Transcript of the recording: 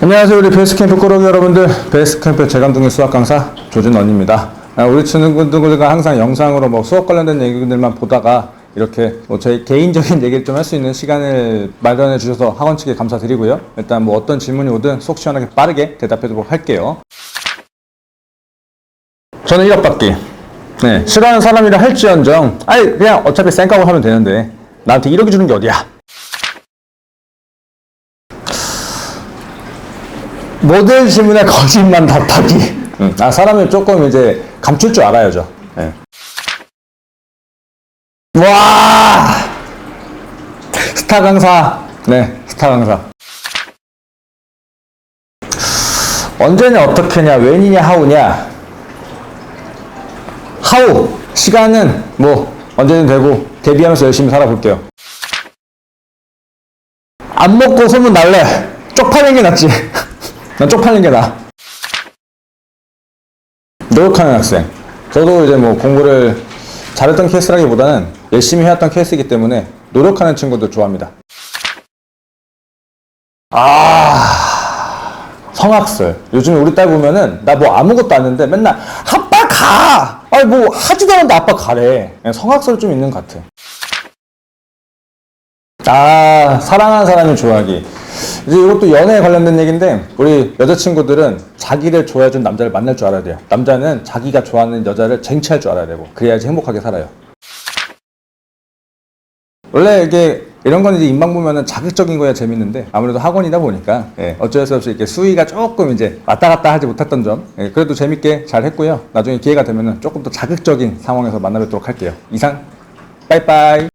안녕하세요. 우리 베이스캠프 꾸러기 여러분들. 베이스캠프 재간둥이 수학 강사 조진원입니다. 아, 우리 친구들과 항상 영상으로 뭐 수업 관련된 얘기들만 보다가 이렇게 뭐 저희 개인적인 얘기를 좀 할 수 있는 시간을 마련해 주셔서 학원 측에 감사드리고요. 일단 뭐 어떤 질문이 오든 속 시원하게 빠르게 대답해 도록 할게요. 저는 1억 받기. 네, 싫어하는 사람이라 할지언정. 아니 그냥 어차피 쌩까고 하면 되는데. 나한테 1억이 주는 게 어디야 모든 질문에 거짓말 답하기. 응. 아, 사람을 조금 이제 감출 줄 알아야죠. 예. 와! 스타 강사. 네, 스타 강사. 언제냐, 어떻게냐, 웬이냐, 하우냐. 하우. 시간은 뭐, 언제든 되고, 대비하면서 열심히 살아볼게요. 안 먹고 소문 날래. 쪽파는 게 낫지. 난 쪽팔린 게 나아. 노력하는 학생. 저도 이제 뭐 공부를 잘했던 케이스라기보다는 열심히 해왔던 케이스이기 때문에 노력하는 친구들 좋아합니다. 아, 성악설. 요즘에 우리 딸 보면은 나 뭐 아무것도 안 했는데 맨날 아빠 가! 아니 뭐 하지도 않았는데 아빠 가래. 성악설 좀 있는 것 같아. 아, 사랑하는 사람을 좋아하기. 이제 이것도 연애에 관련된 얘기인데, 우리 여자친구들은 자기를 좋아해 준 남자를 만날 줄 알아야 돼요. 남자는 자기가 좋아하는 여자를 쟁취할 줄 알아야 되고, 그래야지 행복하게 살아요. 원래 이게 이런 건 이제 인방 보면은 자극적인 거야 재밌는데 아무래도 학원이다 보니까 예, 어쩔 수 없이 이렇게 수위가 조금 이제 왔다 갔다 하지 못했던 점 예, 그래도 재밌게 잘 했고요 나중에 기회가 되면은 조금 더 자극적인 상황에서 만나 뵙도록 할게요 이상 빠이빠이